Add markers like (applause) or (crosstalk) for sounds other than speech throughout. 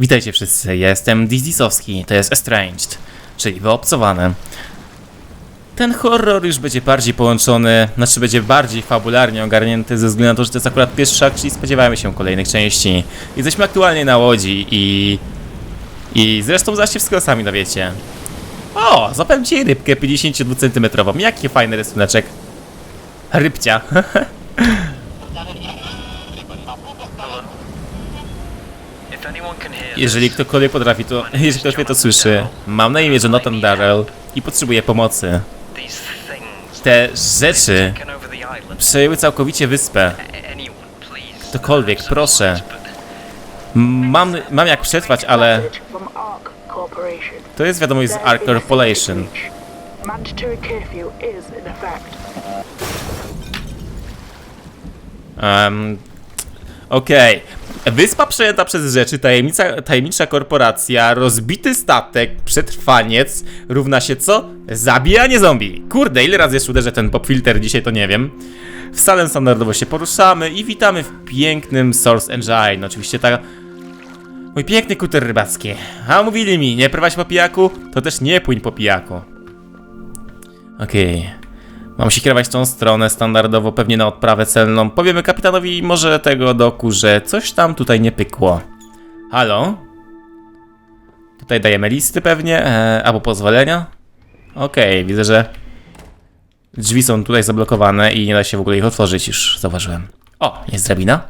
Witajcie wszyscy, ja jestem Dizisowski, to jest Estranged, czyli Wyobcowany. Ten horror już będzie bardziej połączony, znaczy będzie bardziej fabularnie ogarnięty ze względu na to, że to jest akurat pierwszy akt, czyli spodziewamy się kolejnych części. Jesteśmy aktualnie na łodzi i... I zresztą zaś się wszystko sami dowiecie. O, zapewne dzisiaj rybkę 52 cm, jaki fajny rysunek. Rybcia. (laughs) Jeżeli ktokolwiek potrafi to, (laughs) jeżeli ktoś mnie to słyszy, mam na imię Jonathan Darrell i potrzebuję pomocy. Te rzeczy przejęły całkowicie wyspę. Ktokolwiek, proszę. Mam, mam jak przetrwać, ale to jest wiadomość z Ark Corporation. Um, Okej. Wyspa przejęta przez rzeczy, tajemnica, tajemnicza korporacja, rozbity statek, przetrwaniec, równa się co? Zabijanie zombie. Kurde, ile razy jeszcze uderzę ten pop filter dzisiaj, to nie wiem. W salę standardowo się poruszamy i witamy w pięknym Source Engine. Oczywiście ta... Mój piękny kuter rybacki. A mówili mi, nie prowadź po pijaku, to też nie płyń po pijaku. Okej. Mam się kierować w tą stronę standardowo, pewnie na odprawę celną. Powiemy kapitanowi może tego doku, że coś tam tutaj nie pykło. Halo? Tutaj dajemy listy pewnie, e, albo pozwolenia. Okej, widzę, że drzwi są tutaj zablokowane i nie da się w ogóle ich otworzyć już, zauważyłem. O, jest drabina.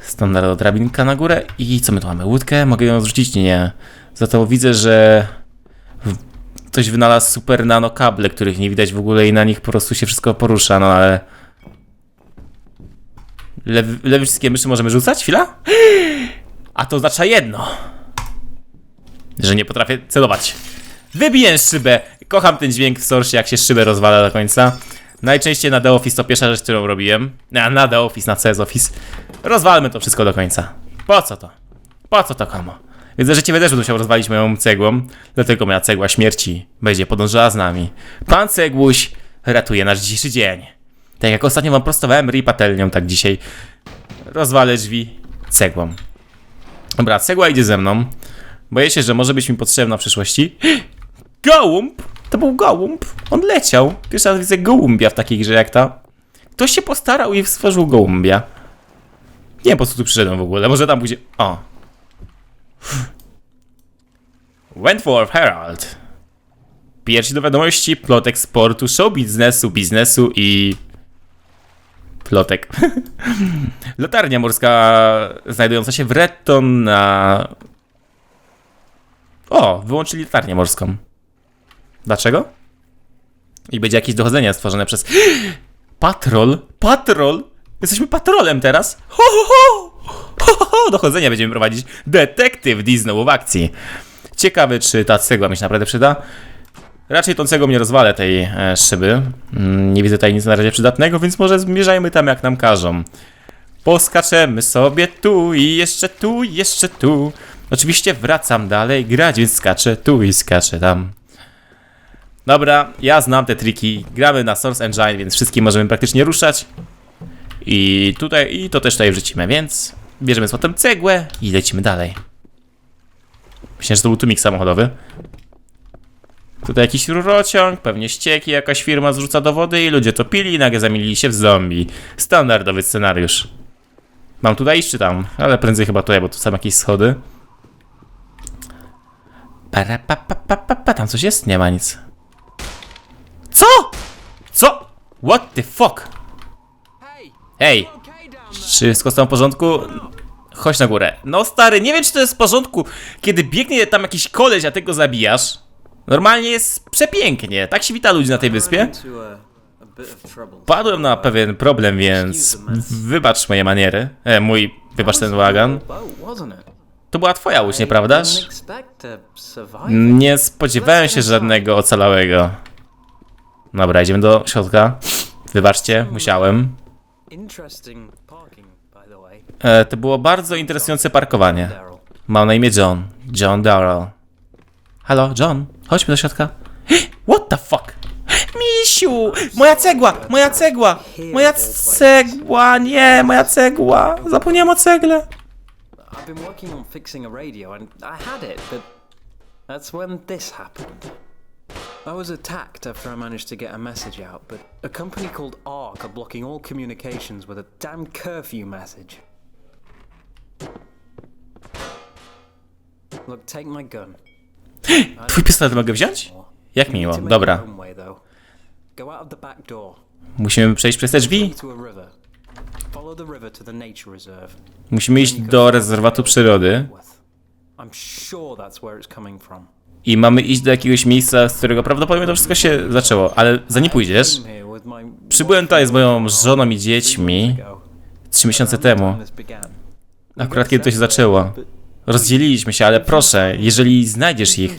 Standardowa drabinka na górę i co my tu mamy? Łódkę? Mogę ją zrzucić? Nie. Za to widzę, że ktoś wynalazł super nano kable, których nie widać w ogóle i na nich po prostu się wszystko porusza, no ale... Lewy, lewy wszystkie myszy możemy rzucać? Chwila? A to oznacza jedno. Że nie potrafię celować. Wybiję szybę! Kocham ten dźwięk w Source, jak się szybę rozwala do końca. Najczęściej na The Office to pierwsza rzecz, którą robiłem. Na, na The Office, na CS Office. Rozwalmy to wszystko do końca. Po co to? Po co to komu? Więc że ciebie też będę musiał rozwalić moją cegłą, dlatego moja cegła śmierci będzie podążała z nami. Pan Cegłuś ratuje nasz dzisiejszy dzień. Tak jak ostatnio wam prostowałem ryj patelnią, tak dzisiaj rozwalę drzwi cegłą. Dobra, cegła idzie ze mną. Boję się, że może być mi potrzebna w przyszłości. (gasps) Gołąb! To był gołąb. On leciał. Pierwszy raz widzę gołębia w takiej grze jak ta. Ktoś się postarał i stworzył gołębia. Nie wiem po co tu przyszedłem w ogóle. Może tam pójdzie... O, Wentworth Herald. Pierwsi do wiadomości, plot eksportu, show biznesu, biznesu i... Plotek. (laughs) Latarnia morska znajdująca się w Retton na... O, wyłączyli latarnię morską. Dlaczego? I będzie jakieś dochodzenie stworzone przez... (gasps) Patrol! Patrol! Jesteśmy patrolem teraz! Ho, ho, ho! Ho, ho, ho! Dochodzenia będziemy prowadzić. Detektyw D znowu w akcji. Ciekawy, czy ta cegła mi się naprawdę przyda. Raczej tą cegłą nie rozwalę tej e, szyby. Mm, nie widzę tutaj nic na razie przydatnego, więc może zmierzajmy tam jak nam każą. Poskaczemy sobie tu i jeszcze tu i jeszcze tu. Oczywiście wracam dalej grać, więc skaczę tu i skaczę tam. Dobra, ja znam te triki. Gramy na Source Engine, więc wszystkim możemy praktycznie ruszać. I tutaj, i to też tutaj wrzucimy, więc bierzemy z potem cegłę i lecimy dalej. Myślę, że to był tłumik samochodowy. Tutaj jakiś rurociąg, pewnie ścieki, jakaś firma zrzuca do wody i ludzie to pili i nagle zamienili się w zombie. Standardowy scenariusz. Mam tutaj iść czy tam? Ale prędzej chyba tutaj, bo tu są jakieś schody. Para, pa, pa, pa, pa, pa. Tam coś jest? Nie ma nic. Co? Co? What the fuck? Hej! Czy wszystko z w porządku? Chodź na górę. No stary, nie wiem czy to jest w porządku, kiedy biegnie tam jakiś koleś, a ty go zabijasz. Normalnie jest przepięknie. Tak się wita ludzi na tej wyspie. Padłem na pewien problem, więc wybacz moje maniery. E, mój, wybacz ten bałagan. To była twoja łódź, nieprawdaż? Nie spodziewałem się żadnego ocalałego. Dobra, idziemy do środka. Wybaczcie, musiałem. E, to było bardzo interesujące parkowanie. Mam na imię John. John Darrell. Halo, John? Chodźmy do środka. (gasps) What the fuck? (gasps) Misiu! Moja cegła! Moja cegła! Moja cegła! Nie, moja cegła! Zapomniałem o cegle. I've been working on fixing a radio and I had it, but that's when this happened. I was attacked after I managed to get a message out, but a company called ARC are blocking all communications with a damn curfew message. Look, take my gun. (gasps) Twój pistolet mogę wziąć? Jak miło, dobra. Musimy przejść przez te drzwi? Musimy iść do rezerwatu przyrody I'm sure that's where it's coming from. I mamy iść do jakiegoś miejsca, z którego prawdopodobnie to wszystko się zaczęło, ale zanim pójdziesz, przybyłem tutaj z moją żoną i dziećmi trzy miesiące temu. Akurat kiedy to się zaczęło. Rozdzieliliśmy się, ale proszę, jeżeli znajdziesz ich,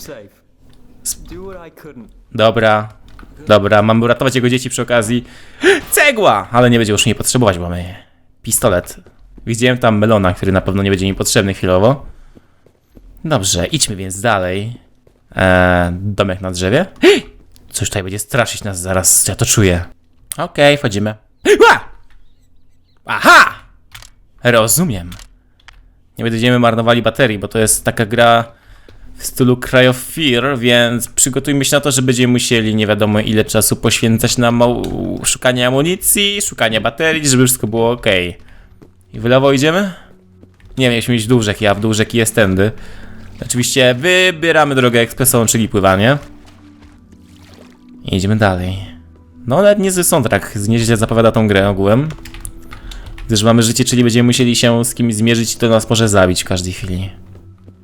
dobra, dobra, mamy uratować jego dzieci przy okazji. (gasps) Cegła! Ale nie będzie już nie potrzebować, bo mamy pistolet. Widziałem tam melona, który na pewno nie będzie mi potrzebny chwilowo. Dobrze, idźmy więc dalej. Eee, domek na drzewie. (gasps) Coś tutaj będzie straszyć nas zaraz, ja to czuję. Okej, wchodzimy. Ła! Aha! Rozumiem. Nie będziemy marnowali baterii, bo to jest taka gra w stylu Cry of Fear, więc przygotujmy się na to, że będziemy musieli nie wiadomo ile czasu poświęcać na szukanie amunicji, szukanie baterii, żeby wszystko było ok. I w lewo idziemy? Nie mieliśmy iść w dół rzeki, a w dół rzeki jest tędy. Oczywiście wybieramy drogę ekspresową, czyli pływanie. I idziemy dalej. No, nawet niezły soundtrack, nieźle zapowiada tą grę ogółem. Gdyż mamy życie, czyli będziemy musieli się z kimś zmierzyć to nas może zabić w każdej chwili.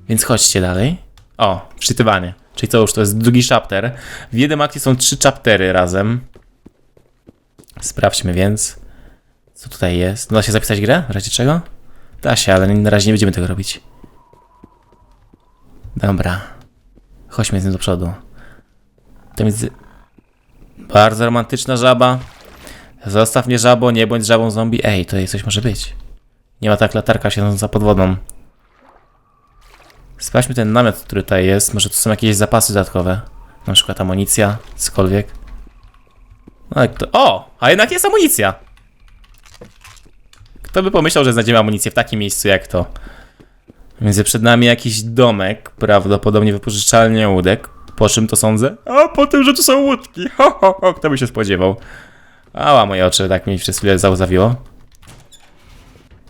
Więc chodźcie dalej. O, wczytywanie. Czyli co już, to jest drugi chapter. W jednym akcie są trzy chaptery razem. Sprawdźmy więc, co tutaj jest. No da się zapisać grę? W razie czego? Da się, ale na razie nie będziemy tego robić. Dobra. Chodźmy z tym do przodu. To jest bardzo romantyczna żaba. Zostaw mnie żabo, nie bądź żabą zombie. Ej, tutaj coś może być. Nie ma tak latarka siedząca pod wodą. Sprawdźmy ten namiot, który tutaj jest. Może tu są jakieś zapasy dodatkowe. Na przykład amunicja, cokolwiek. No jak to... O! A jednak jest amunicja! Kto by pomyślał, że znajdziemy amunicję w takim miejscu jak to? Więc przed nami jakiś domek, prawdopodobnie wypożyczalnia łódek. Po czym to sądzę? A po tym, że tu są łódki. Ho, ho, ho, kto by się spodziewał? Ała, moje oczy, tak mi przez chwilę zauzawiło.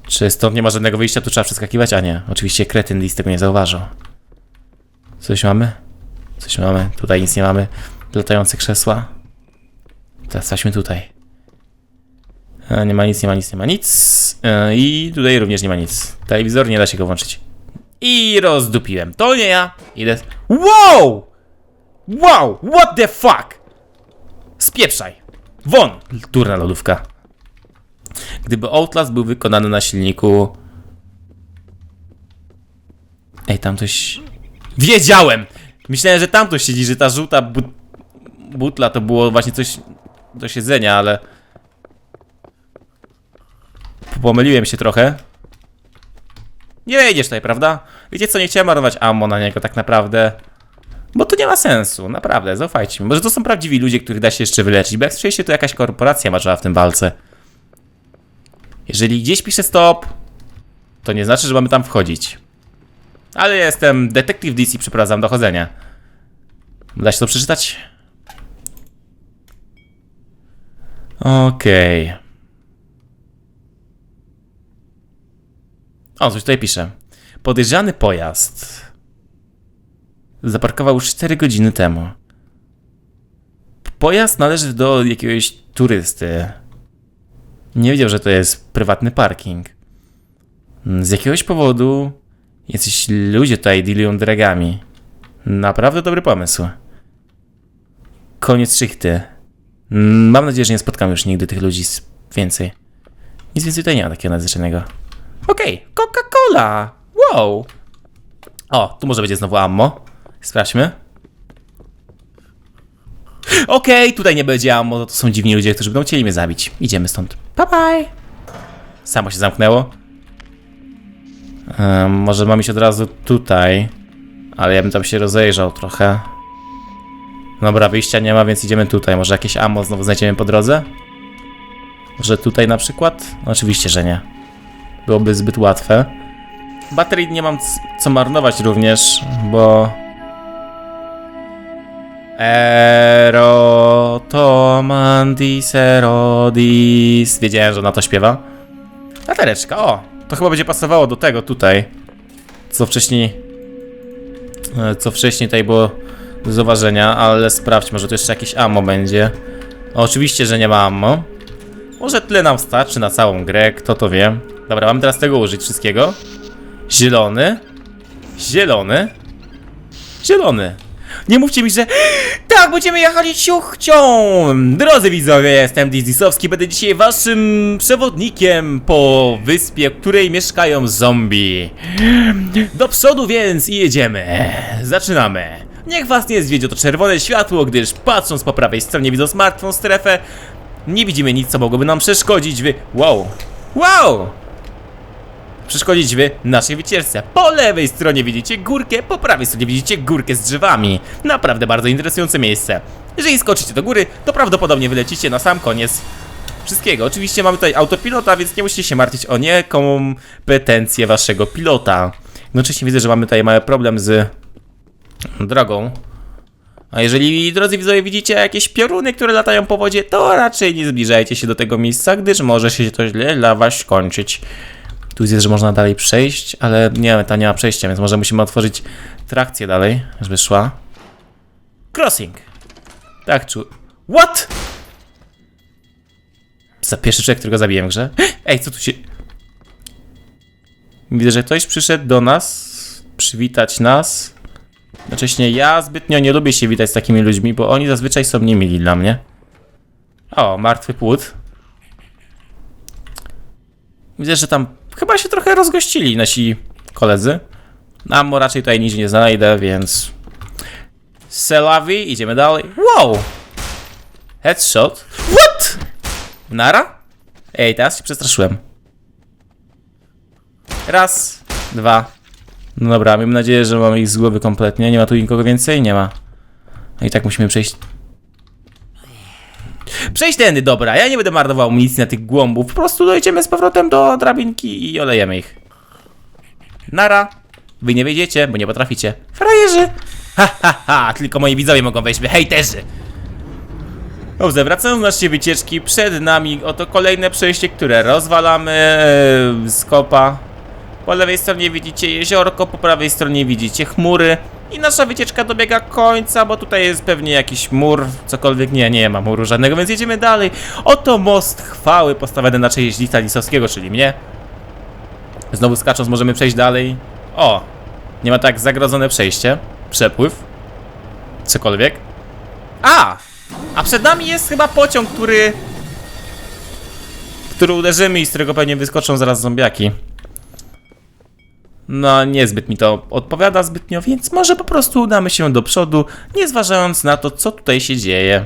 Czy stąd nie ma żadnego wyjścia, tu trzeba przeskakiwać? A nie, oczywiście kretyn list tego nie zauważył. Coś mamy? Coś mamy, tutaj nic nie mamy. Latające krzesła. Teraz staćmy tutaj. E, nie ma nic, nie ma nic, nie ma nic. E, I tutaj również nie ma nic. Telewizor nie da się go włączyć. I rozdupiłem. To nie ja. Idę. Wow! Wow! What the fuck? Spieprzaj! Won! Durna lodówka. Gdyby Outlast był wykonany na silniku... Ej, tam coś... Wiedziałem! Myślałem, że tam ktoś siedzi, że ta żółta but... butla to było właśnie coś do siedzenia, ale... Pomyliłem się trochę. Nie wejdziesz tutaj, prawda? Wiecie co, nie chciałem marnować ammo na niego tak naprawdę. Bo to nie ma sensu, naprawdę, zaufajcie mi. Może to są prawdziwi ludzie, których da się jeszcze wyleczyć, bo jak słyszeliście, to jakaś korporacja maczała w tym walce. Jeżeli gdzieś pisze stop, to nie znaczy, że mamy tam wchodzić. Ale ja jestem detektyw DC, przeprowadzam dochodzenie. Da się to przeczytać? Okej. O, coś tutaj pisze. Podejrzany pojazd zaparkował już 4 godziny temu. Pojazd należy do jakiegoś turysty. Nie wiedział, że to jest prywatny parking. Z jakiegoś powodu jacyś ludzie tutaj dealują dragami. Naprawdę dobry pomysł. Koniec szychty. Mam nadzieję, że nie spotkam już nigdy tych ludzi więcej. Nic więcej tutaj nie ma takiego nadzwyczajnego. Okej, Coca-Cola! Wow! O, tu może będzie znowu ammo. Sprawdźmy. Okej, tutaj nie będzie ammo, to są dziwni ludzie, którzy będą chcieli mnie zabić. Idziemy stąd. Bye bye! Samo się zamknęło. Em, może mam iść od razu tutaj. Ale ja bym tam się rozejrzał trochę. Dobra, wyjścia nie ma, więc idziemy tutaj. Może jakieś ammo znowu znajdziemy po drodze? Może tutaj na przykład? No, oczywiście, że nie. Byłoby zbyt łatwe. Baterii nie mam co marnować również, bo... Erotomandis erodis... Wiedziałem, że ona to śpiewa. Latareczka, o! To chyba będzie pasowało do tego tutaj. Co wcześniej... e, Co wcześniej tutaj było do zauważenia, ale sprawdź, może tu jeszcze jakieś ammo będzie. Oczywiście, że nie ma ammo. Może tyle nam starczy na całą grę, kto to wie. Dobra, mam teraz tego użyć wszystkiego. Zielony. Zielony. Zielony. Nie mówcie mi, że (gasps) tak, będziemy jechali ciuchcią! Drodzy widzowie, jestem Dizisowski, będę dzisiaj waszym przewodnikiem po wyspie, w której mieszkają zombie. Do przodu więc i jedziemy. Zaczynamy. Niech was nie zwiedzie to czerwone światło, gdyż patrząc po prawej stronie widząc martwą strefę, nie widzimy nic, co mogłoby nam przeszkodzić w... Wow! Wow! Przeszkodzić w naszej wycieczce. Po lewej stronie widzicie górkę, po prawej stronie widzicie górkę z drzewami. Naprawdę bardzo interesujące miejsce. Jeżeli skoczycie do góry, to prawdopodobnie wylecicie na sam koniec wszystkiego. Oczywiście mamy tutaj autopilota, więc nie musicie się martwić o niekompetencję waszego pilota. Jednocześnie widzę, że mamy tutaj mały problem z drogą. A jeżeli, drodzy widzowie, widzicie jakieś pioruny, które latają po wodzie, to raczej nie zbliżajcie się do tego miejsca, gdyż może się to źle dla was skończyć. Tu jest, że można dalej przejść, ale nie, tam nie ma przejścia, więc może musimy otworzyć trakcję dalej, żeby szła. Crossing. Tak, czu... What? Za pierwszy człowiek, którego zabiłem w grze. (gasps) Ej, co tu się... Widzę, że ktoś przyszedł do nas, przywitać nas. Jednocześnie ja zbytnio nie lubię się witać z takimi ludźmi, bo oni zazwyczaj są niemili dla mnie. O, martwy płód. Widzę, że tam chyba się trochę rozgościli nasi koledzy. Ammo raczej tutaj nic nie znajdę, więc... Selawi, idziemy dalej. Wow! Headshot. What? Nara? Ej, teraz się przestraszyłem. Raz, dwa. No dobra, miejmy nadzieję, że mamy ich z głowy kompletnie. Nie ma tu nikogo więcej? Nie ma. No i tak musimy przejść. Przejść tędy, dobra. Ja nie będę marnował amunicji na tych głąbów. Po prostu dojdziemy z powrotem do drabinki i olejemy ich. Nara. Wy nie wiedziecie, bo nie potraficie. Frajerzy. Ha, ha, ha. Tylko moi widzowie mogą wejść, hejterzy. Dobrze, wracając do naszej wycieczki, przed nami oto kolejne przejście, które rozwalamy e, z kopa. Po lewej stronie widzicie jeziorko, po prawej stronie widzicie chmury. I nasza wycieczka dobiega końca, bo tutaj jest pewnie jakiś mur, cokolwiek. Nie, nie ma muru żadnego, więc jedziemy dalej. Oto most chwały postawiony na cześć Lisa Lisowskiego, czyli mnie. Znowu skacząc możemy przejść dalej. O! Nie ma tak zagrodzone przejście. Przepływ. Cokolwiek. A! A przed nami jest chyba pociąg, który... Który uderzymy i z którego pewnie wyskoczą zaraz zombiaki. No, niezbyt mi to odpowiada zbytnio, więc może po prostu udamy się do przodu, nie zważając na to, co tutaj się dzieje.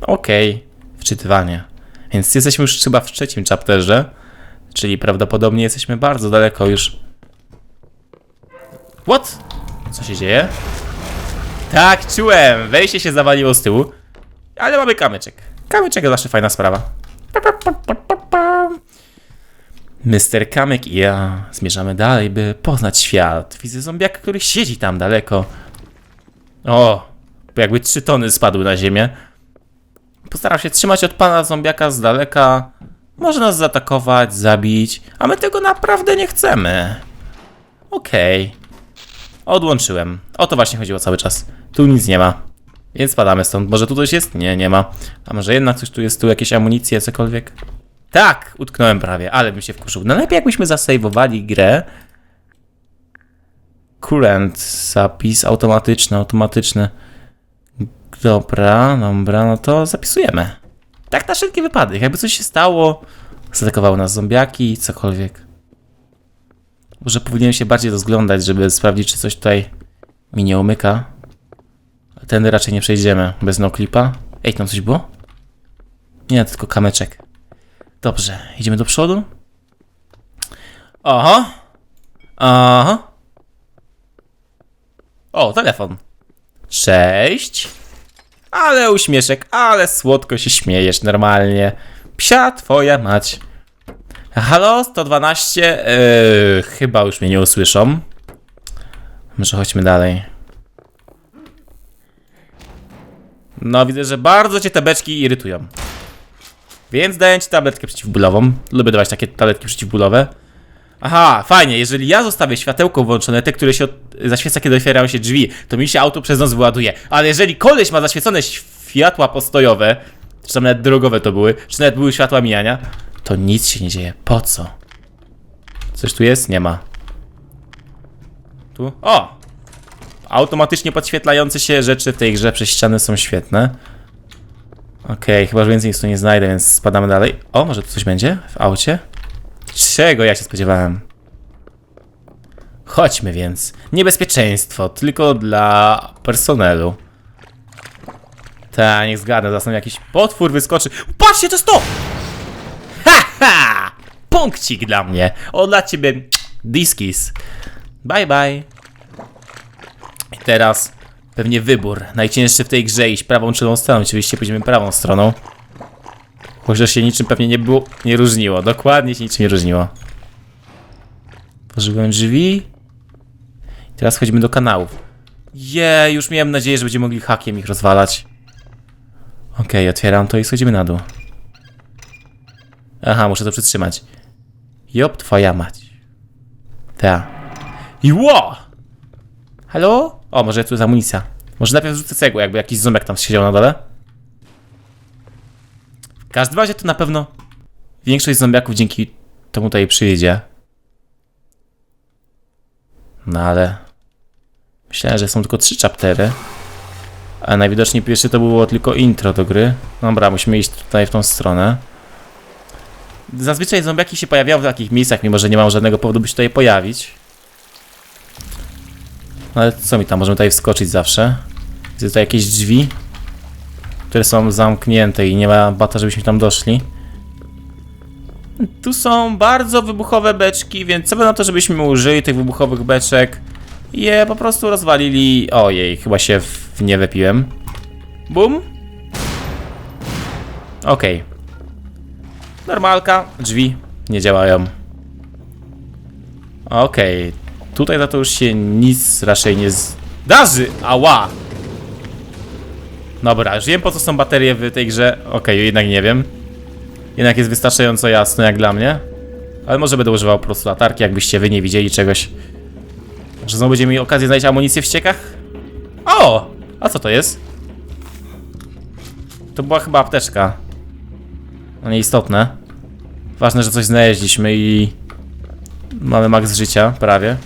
Okej, wczytywanie. Więc jesteśmy już chyba w trzecim chapterze, czyli prawdopodobnie jesteśmy bardzo daleko już. What? Co się dzieje? Tak, czułem! Wejście się zawaliło z tyłu. Ale mamy kamyczek. Kamyczek to zawsze fajna sprawa. Pa, pa, pa, pa, pa. Mr. Kamek i ja zmierzamy dalej, by poznać świat. Widzę zombiaka, który siedzi tam daleko. O, jakby trzy tony spadły na ziemię. Postarał się trzymać od pana zombiaka z daleka. Może nas zaatakować, zabić, a my tego naprawdę nie chcemy. Okej. Odłączyłem. O to właśnie chodziło cały czas. Tu nic nie ma. Więc spadamy stąd. Może tu coś jest? Nie, nie ma. A może jednak coś tu jest? Tu jakieś amunicje, cokolwiek? Tak! Utknąłem prawie, ale bym się wkurzył. No lepiej jakbyśmy zasejwowali grę. Current zapis automatyczny, automatyczny. Dobra, dobra, no to zapisujemy. Tak na wszelki wypadek. Jakby coś się stało, zaatakowały nas zombiaki, cokolwiek. Może powinienem się bardziej rozglądać, żeby sprawdzić, czy coś tutaj mi nie umyka. Tędy raczej nie przejdziemy bez noclipa. Ej, tam coś było? Nie, tylko kamyczek. Dobrze, idziemy do przodu. Aha. Aha. O, telefon. Cześć. Ale uśmieszek, ale słodko się śmiejesz normalnie. Psia twoja mać. Halo, 112? Eee, chyba już mnie nie usłyszą. Może chodźmy dalej. No, widzę, że bardzo cię te beczki irytują. Więc daję ci tabletkę przeciwbólową. Lubię dawać takie tabletki przeciwbólowe. Aha, fajnie, jeżeli ja zostawię światełko włączone, te, które się od... zaświeca, kiedy otwierają się drzwi, to mi się auto przez noc wyładuje. Ale jeżeli koleś ma zaświecone światła postojowe, czy tam nawet drogowe to były, czy nawet były światła mijania, to nic się nie dzieje. Po co? Coś tu jest? Nie ma. Tu? O! Automatycznie podświetlające się rzeczy w tej grze przez ściany są świetne. Okej, chyba że więcej nic tu nie znajdę, więc spadamy dalej. O, może tu coś będzie w aucie? Czego ja się spodziewałem? Chodźmy więc. Niebezpieczeństwo, tylko dla personelu. Ta, niech zgadnę, zaraz nam jakiś potwór wyskoczy. Patrzcie, to jest to! Ha, ha! Punkcik dla mnie. O, dla ciebie diskis. Bye, bye. I teraz pewnie wybór. Najcięższy w tej grze iść prawą czy lewą stroną. Oczywiście pójdziemy prawą stroną. Chociaż się niczym pewnie nie było, nie różniło. Dokładnie się niczym nie różniło. Otworzyłem drzwi. I teraz chodzimy do kanałów. Je, już miałem nadzieję, że będziemy mogli hakiem ich rozwalać. Okej, otwieram to i schodzimy na dół. Aha, muszę to przytrzymać. Jop, twoja mać. Ta. I! Halo? O, może tu jest amunicja. Może najpierw rzucę cegłę, jakby jakiś ząbek tam siedział na dole. W każdym razie to na pewno większość zombiaków dzięki temu tutaj przyjdzie. No ale... Myślałem, że są tylko trzy chaptery. A najwidoczniej pierwsze to było tylko intro do gry. Dobra, musimy iść tutaj w tą stronę. Zazwyczaj zombiaki się pojawiają w takich miejscach, mimo że nie mam żadnego powodu, by się tutaj pojawić. Ale co mi tam, możemy tutaj wskoczyć zawsze. Widzę tutaj jakieś drzwi, które są zamknięte i nie ma bata, żebyśmy tam doszli. Tu są bardzo wybuchowe beczki, więc co by na to, żebyśmy użyli tych wybuchowych beczek i je po prostu rozwalili. Ojej, chyba się w nie wepiłem. Bum. Okej. Normalka, drzwi nie działają. Okej, tutaj za to już się nic raczej nie zdarzy. Ała! Dobra, już wiem po co są baterie w tej grze. Okej, jednak nie wiem. Jednak jest wystarczająco jasno jak dla mnie. Ale może będę używał po prostu latarki, jakbyście wy nie widzieli czegoś. Może znowu będziemy mieli okazję znaleźć amunicję w ściekach? O! A co to jest? To była chyba apteczka. No nieistotne. Ważne, że coś znaleźliśmy i... Mamy max życia, prawie.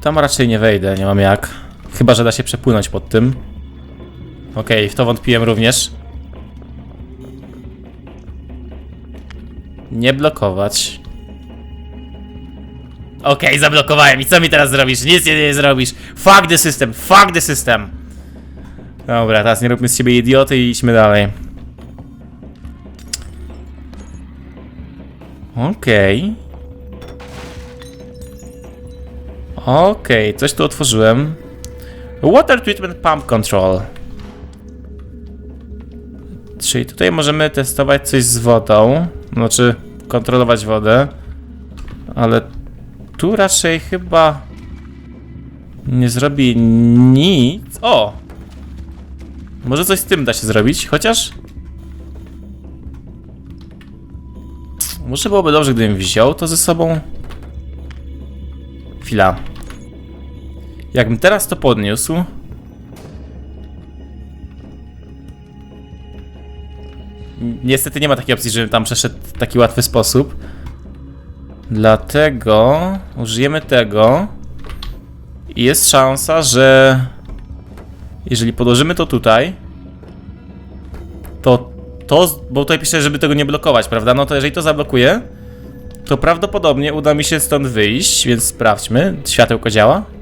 Tam raczej nie wejdę, nie mam jak. Chyba, że da się przepłynąć pod tym. Okej, w to wątpiłem również. Nie blokować. Okej, zablokowałem. I co mi teraz zrobisz? Nic nie, nie zrobisz. Fuck the system, fuck the system. Dobra, teraz nie róbmy z siebie idioty i idźmy dalej. Okej. Okej, coś tu otworzyłem. Water Treatment Pump Control. Czyli tutaj możemy testować coś z wodą. Znaczy, kontrolować wodę. Ale tu raczej chyba nie zrobi nic. O! Może coś z tym da się zrobić, chociaż. Może byłoby dobrze, gdybym wziął to ze sobą. Chwila. Jakbym teraz to podniósł. Niestety nie ma takiej opcji, żebym tam przeszedł w taki łatwy sposób. Dlatego użyjemy tego. I jest szansa, że jeżeli podłożymy to tutaj, to to, bo tutaj pisze, żeby tego nie blokować, prawda? No to jeżeli to zablokuję, to prawdopodobnie uda mi się stąd wyjść, więc sprawdźmy. Światełko działa?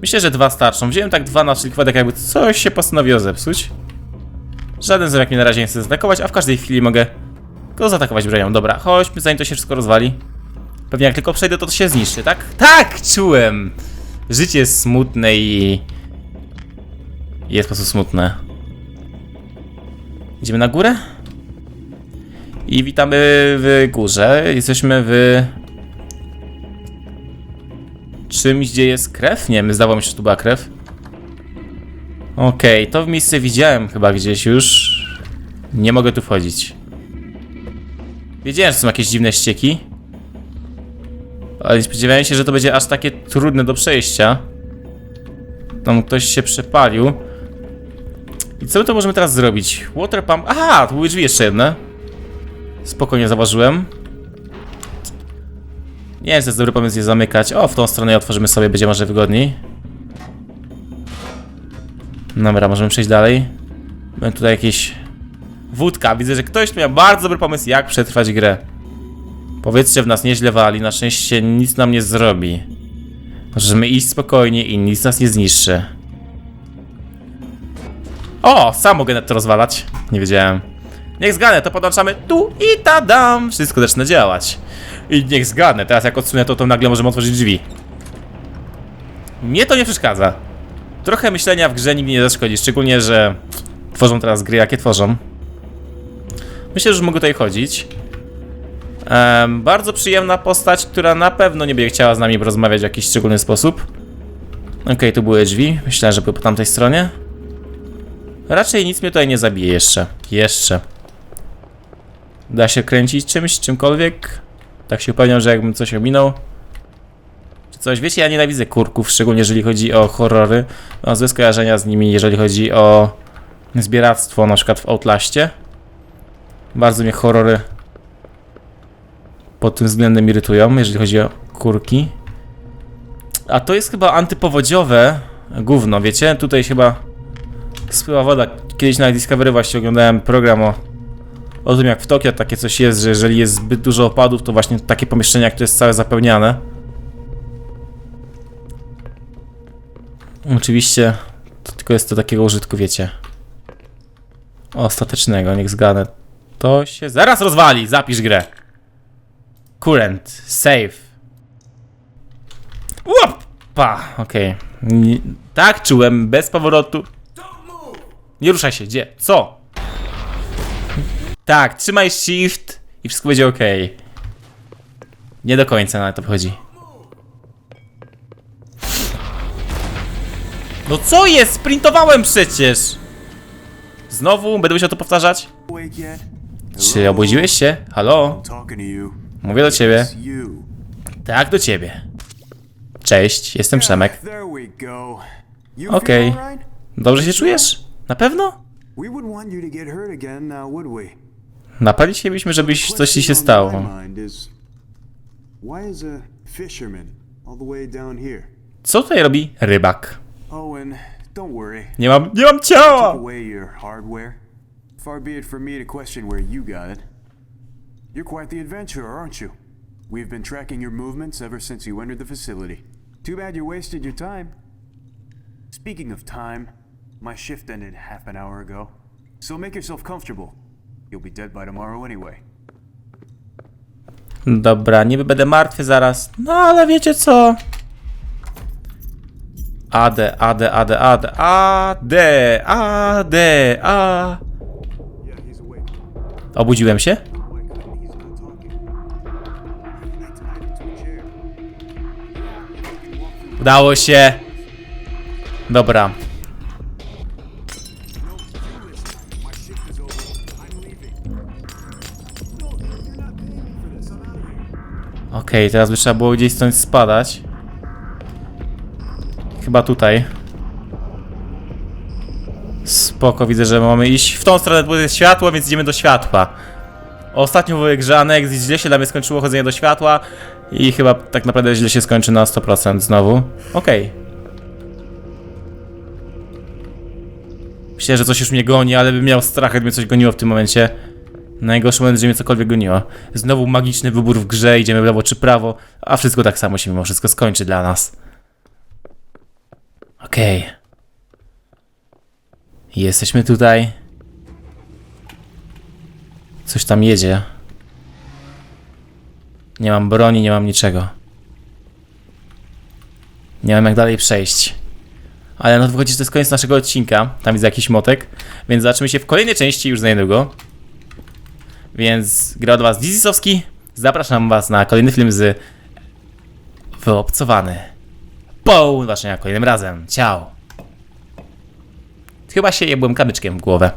Myślę, że dwa starczą. Wziąłem tak dwa na wypadek, jakby coś się postanowiło zepsuć. Żaden zębek mnie na razie nie chce zaatakować, a w każdej chwili mogę go zaatakować bronią. Dobra, chodźmy, zanim to się wszystko rozwali. Pewnie jak tylko przejdę, to to się zniszczy, tak? Tak, czułem! Życie jest smutne i... Jest po prostu smutne. Idziemy na górę? I witamy w górze. Jesteśmy w czymś, gdzie jest krew? Nie wiem, zdawało mi się, że tu była krew. Okej, to w miejsce widziałem chyba gdzieś już. Nie mogę tu wchodzić. Wiedziałem, że są jakieś dziwne ścieki. Ale nie spodziewałem się, że to będzie aż takie trudne do przejścia. Tam ktoś się przepalił. I co my to możemy teraz zrobić? Water pump. Aha, tu były drzwi jeszcze jedne. Spokojnie zauważyłem. Nie czy to jest dobry pomysł je zamykać. O, w tą stronę otworzymy sobie, będzie może wygodniej. Dobra, możemy przejść dalej. Mamy tutaj jakieś... Wódka. Widzę, że ktoś miał bardzo dobry pomysł, jak przetrwać grę. Powietrze w nas nieźle wali, na szczęście nic nam nie zrobi. Możemy iść spokojnie i nic nas nie zniszczy. O, sam mogę to rozwalać. Nie wiedziałem. Niech zgadnę, to podłączamy tu i tadam! Wszystko zaczyna działać. I niech zgadnę, teraz jak odsunę to, to nagle możemy otworzyć drzwi. Mnie to nie przeszkadza. Trochę myślenia w grze nigdy nie zaszkodzi, szczególnie, że tworzą teraz gry, jakie tworzą. Myślę, że już mogę tutaj chodzić. Bardzo przyjemna postać, która na pewno nie będzie chciała z nami rozmawiać w jakiś szczególny sposób. Okej, tu były drzwi. Myślałem, że były po tamtej stronie. Raczej nic mnie tutaj nie zabije jeszcze. Jeszcze. Da się kręcić czymś, czymkolwiek? Tak się upewniam, że jakbym coś ominął. Czy coś? Wiecie, ja nienawidzę kurków, szczególnie jeżeli chodzi o horrory. Mam złe skojarzenia z nimi, jeżeli chodzi o zbieractwo, na przykład w Outlaście. Bardzo mnie horrory pod tym względem irytują, jeżeli chodzi o kurki. A to jest chyba antypowodziowe gówno, wiecie? Tutaj chyba spływa woda. Kiedyś na Discovery właśnie oglądałem program o, o tym, jak w Tokio takie coś jest, że jeżeli jest zbyt dużo opadów, to właśnie takie pomieszczenia, które jest całe zapełniane. Oczywiście to tylko jest do takiego użytku, wiecie. Ostatecznego, niech zgadnę. To się zaraz rozwali, zapisz grę. Current, save. Łopa! Okej. Nie- Tak czułem, bez powrotu. Nie ruszaj się, gdzie? Co? Tak, trzymaj shift i wszystko będzie ok. Nie do końca na to wchodzi. No co jest? Sprintowałem przecież! Znowu? Będę musiał to powtarzać? Czy obudziłeś się? Halo? Mówię do ciebie. Tak, do ciebie. Cześć, jestem Przemek. Okej. Dobrze się czujesz? Na pewno? Chcielibyśmy, żebyś coś ci się stało. Co tutaj robi rybak? Oh. Nie mam, nie mam ciała! Far be it from me to question where you got it. You're quite the adventurer, aren't you? We've been tracking your movements ever since you entered the facility. Too bad you wasted your time. Speaking of time, my shift ended half an hour ago. So make yourself comfortable. You'll be dead by tomorrow anyway. Dobra, niby będę martwy zaraz. No ale wiecie co? AD, AD, AD, AD, AD, AD, A. Obudziłem się? Why couldn't he's Okej, teraz by trzeba było gdzieś stąd spadać. Chyba tutaj. Spoko, widzę, że mamy iść w tą stronę, bo jest światło, więc idziemy do światła. Ostatnio w grze Anex źle się dla mnie skończyło chodzenie do światła i chyba tak naprawdę źle się skończy na 100% znowu. Okej. Myślę, że coś już mnie goni, ale bym miał strach, gdyby coś goniło w tym momencie. Najgorszy moment, że mnie cokolwiek goniło. Znowu magiczny wybór w grze, idziemy lewo czy prawo, a wszystko tak samo się mimo wszystko skończy dla nas. Okej. Jesteśmy tutaj. Coś tam jedzie. Nie mam broni, nie mam niczego. Nie mam jak dalej przejść. Ale no wychodzi, że to jest koniec naszego odcinka. Tam widzę jakiś motek. Więc zobaczymy się w kolejnej części już za niedługo. Więc gra od was Dizisowski. Zapraszam was na kolejny film z Wyobcowany. Po zobaczenia kolejnym razem. Ciao. Chyba się jebłem kamyczkiem w głowę.